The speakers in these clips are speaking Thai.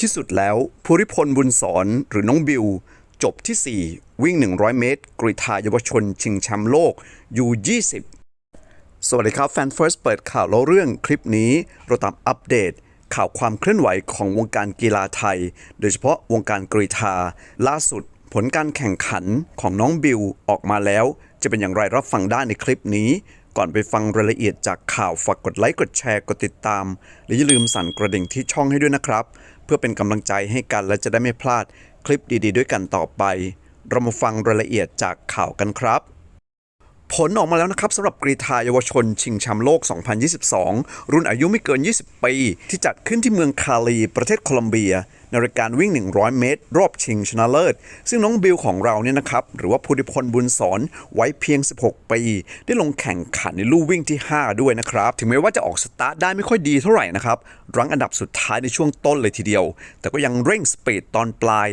ที่สุดแล้วภูริพลบุญสอนหรือน้องบิว จบที่ 4 วิ่ง 100 เมตร กรีฑาเยาวชน ชิงแชมป์โลกยู20 สวัสดีครับ แฟนเฟิร์สเปิดข่าวเล่าเรื่องคลิปนี้เราตามอัปเดตข่าวความเคลื่อนไหวของวงการกีฬาไทย โดยเฉพาะวงการกรีฑาล่าสุด ผลการแข่งขันของน้องบิวออกมาแล้ว จะเป็นอย่างไรรับฟังได้ในคลิปนี้ ก่อนไปฟังรายละเอียดจากข่าวฝากกดไลค์กดแชร์กดติดตาม และอย่าลืมสั่นกระดิ่งที่ช่องให้ด้วยนะครับ เพื่อเป็นกำลังใจให้กันและจะได้ไม่พลาดคลิปดีๆ ด้วยกันต่อไป เรามาฟังรายละเอียดจากข่าวกันครับ ผลออกมาแล้วนะครับสำหรับกรีฑาเยาวชน ชิงแชมป์โลก 2022 รุ่นอายุไม่เกิน 20 ปี ที่จัดขึ้นที่เมืองคาลีประเทศโคลัมเบีย ในรายการวิ่ง 100 เมตร รอบชิงชนะเลิศ ซึ่งน้องบิลของเราเนี่ยนะครับ หรือว่าภูริพลบุญสอนไว้เพียง 16 ปี ได้ลงแข่งขันในลู่วิ่งที่ 5 ด้วยนะครับ ถึงแม้ว่าจะออกสตาร์ทได้ไม่ค่อยดีเท่าไหร่นะครับ รั้งอันดับสุดท้ายในช่วงต้นเลยทีเดียว แต่ก็ยังเร่งสปีดตอนปลาย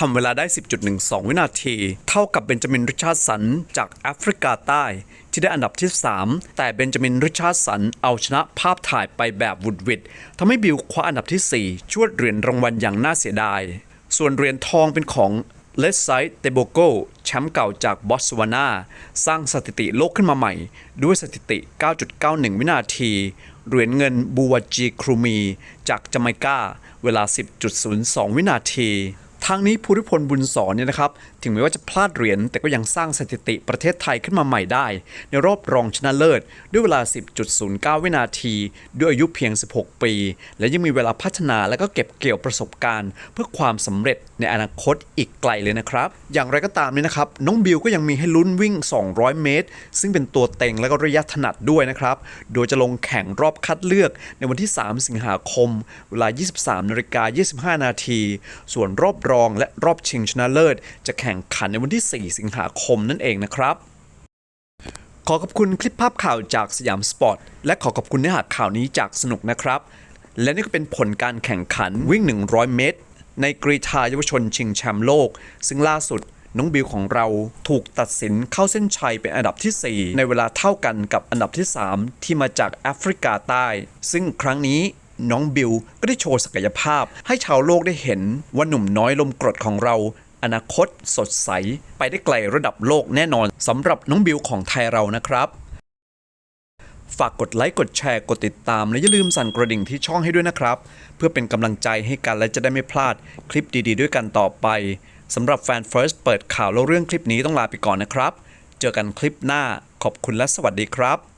ทำเวลาได้ 10.12 วินาที เท่ากับเบนจามินริชาร์ดสันจากแอฟริกาใต้ ที่ได้อันดับที่ 3 แต่เบนจามินริชาร์ดสันเอาชนะภาพถ่ายไปแบบวุดวิดทำให้บิลคว้าอันดับที่ 4 ชวดเหรียญรางวัลอย่างน่าเสียดาย ส่วนเหรียญทองเป็นของเลสไซต์เตโบโกแชมป์เก่าจากบอตสวานาสร้างสถิติโลกขึ้นมาใหม่ ด้วยสถิติ 9.91 วินาที เหรียญเงินบูวาจีครูมี จากจาไมกา เวลา 10.02 วินาที ทางนี้ภูริพลบุญสอนเนี่ยนะครับ ถึงแม้ว่าจะพลาดเหรียญแต่ก็ยังสร้างสถิติประเทศไทยขึ้นมาใหม่ได้ ในรอบรองชนะเลิศ ด้วยเวลา 10.09 วินาที ด้วยอายุเพียง 16 ปี และยังมีเวลาพัฒนาและก็เก็บเกี่ยวประสบการณ์ เพื่อความสำเร็จในอนาคตอีกไกลเลยนะครับ อย่างไรก็ตามเนี่ยนะครับ น้องบิวก็ยังมีให้ลุ้นวิ่ง 200 เมตร ซึ่งเป็นตัวเต็งและก็ระยะถนัดด้วยนะครับ โดยจะลงแข่งรอบคัดเลือกในวันที่ 3 สิงหาคม เวลา 23นาฬิกา25 นาที ส่วนรอบรองและรอบชิงชนะเลิศ จะแข่งขันในวันที่ 4 สิงหาคมนั่นเองนะครับ ขอขอบคุณคลิปภาพข่าวจากสยามสปอร์ต และขอขอบคุณเนื้อหาข่าวนี้จากสนุกนะครับ และนี่ก็เป็นผลการแข่งขันวิ่ง 100 เมตร ในกรีฑาเยาวชนชิงแชมป์โลก ซึ่งล่าสุดน้องบิวของเราถูกตัดสินเข้าเส้นชัยเป็นอันดับทีสี่4 ในเวลาเท่ากันกับอันดับที่ 3 ที่มาจากแอฟริกาใต้ ซึ่งครั้งนี้ น้องบิวก็ได้โชว์ศักยภาพ ให้ชาวโลกได้เห็นว่าหนุ่มน้อยลมกรดของเรา อนาคตสดใส ไปได้ไกลระดับโลกแน่นอนสำหรับน้องบิวของไทยเรานะครับ ฝากกดไลค์กดแชร์กดติดตามและอย่าลืมสั่นกระดิ่งที่ช่องให้ด้วยนะครับ เพื่อเป็นกำลังใจให้กันและจะได้ไม่พลาดคลิปดี ๆ ด้วยกันต่อไปสำหรับแฟน First เปิดข่าวเล่าเรื่องคลิปนี้ต้องลาไปก่อนนะครับ เจอกันคลิปหน้าขอบคุณและสวัสดีครับ